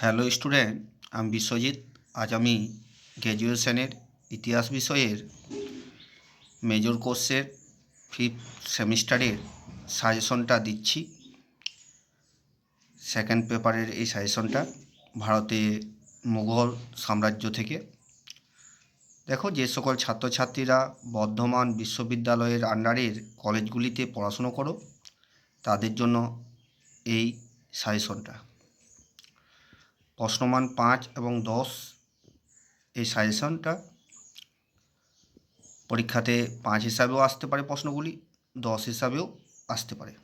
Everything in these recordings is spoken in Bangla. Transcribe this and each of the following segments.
হ্যালো স্টুডেন্ট আমি বিশ্বজিৎ আজ আমি গ্র্যাজুয়েশনের ইতিহাস বিষয়ের মেজর কোর্সের ফিফথ সেমিস্টারের সাজেশনটা দিচ্ছি। সেকেন্ড পেপারের এই সাজেশনটা ভারতে মুঘল সাম্রাজ্য থেকে। দেখো, যে সকল ছাত্রছাত্রীরা বর্ধমান বিশ্ববিদ্যালয়ের আন্ডারের কলেজগুলিতে পড়াশুনো করো, তাদের জন্য এই সাজেশনটা প্রশ্নমান পাঁচ এবং দশ এই সাজেশনটা। পরীক্ষাতে পাঁচ হিসাবেও আসতে পারে প্রশ্নগুলি, দশ হিসাবেও আসতে পারে।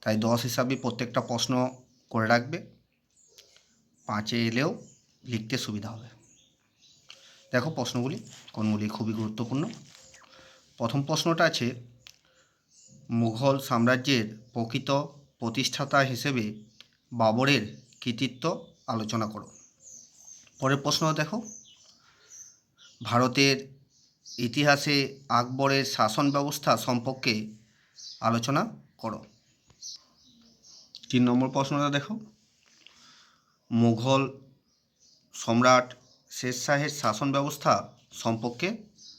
তাই দশ হিসাবে প্রত্যেকটা প্রশ্ন করে রাখবে। পাঁচে এলেও লিখতে সুবিধা হবে। দেখো প্রশ্নগুলি, কোনগুলি খুবই গুরুত্বপূর্ণ। প্রথম প্রশ্নটা আছে, মুঘল সাম্রাজ্যের প্রকৃত প্রতিষ্ঠাতা হিসেবে বাবরের কৃতিত্ব আলোচনা করো। পরের প্রশ্ন দেখো। ভারতের ইতিহাসে আকবরের শাসন ব্যবস্থা সম্পর্কে আলোচনা করো। তিন নম্বর প্রশ্নটা দেখো। মুঘল সম্রাট শের শাহের শাসন ব্যবস্থা সম্পর্কে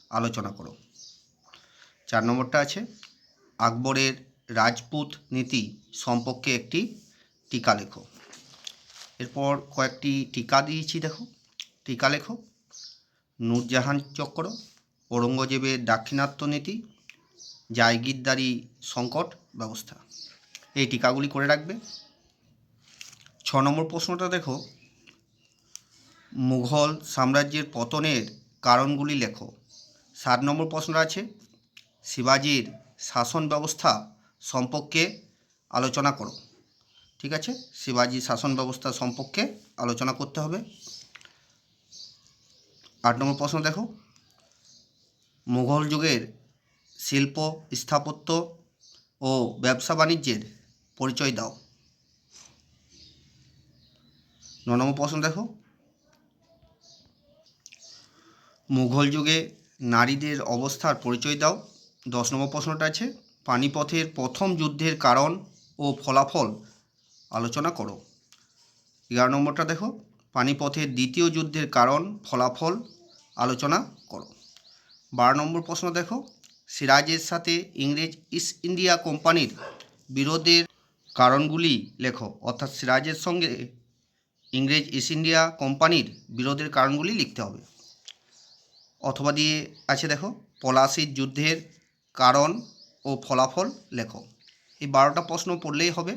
আলোচনা করো। চার নম্বরটা আছে। আকবরের রাজপুত নীতি সম্পর্কে একটি টিকা লেখো। এরপর কয়েকটি টিকা দিয়েছি, দেখো। টিকা লেখো। নূরজাহান চক্র ঔরঙ্গজেবের দাক্ষিণাত্য নীতি, জায়গিরদারি সংকট ব্যবস্থা। এই টিকাগুলি করে রাখবে। ছ নম্বর প্রশ্নটা দেখো। মুঘল সাম্রাজ্যের পতনের কারণগুলি লেখো। সাত নম্বর প্রশ্নটা আছে, শিবাজির শাসন ব্যবস্থা সম্পর্কে আলোচনা করো। ঠিক আছে? শিবাজি শাসন ব্যবস্থা সম্পর্কে আলোচনা করতে হবে। আট নম্বর প্রশ্ন দেখো। মুঘল যুগের শিল্প, স্থাপত্য ও ব্যবসা বাণিজ্যের পরিচয় দাও। ন নম্বর প্রশ্ন দেখো। মুঘল যুগে নারীদের অবস্থার পরিচয় দাও। দশ নম্বর প্রশ্নটা আছে, পানিপথের প্রথম যুদ্ধের কারণ ও ফলাফল আলোচনা করো। এগারো নম্বরটা দেখো পানিপথের দ্বিতীয় যুদ্ধের কারণ, ফলাফল আলোচনা করো। বারো নম্বর প্রশ্ন দেখো, সিরাজের সাথে ইংরেজ ইস্ট ইন্ডিয়া কোম্পানির বিরোধের কারণগুলি লেখো, অর্থাৎ সিরাজের সঙ্গে ইংরেজ ইস্ট ইন্ডিয়া কোম্পানির বিরোধের কারণগুলি লিখতে হবে। অথবা দিয়ে আছে দেখো, পলাশির যুদ্ধের কারণ ও ফলাফল লেখো। এই বারোটা প্রশ্ন পড়লেই হবে।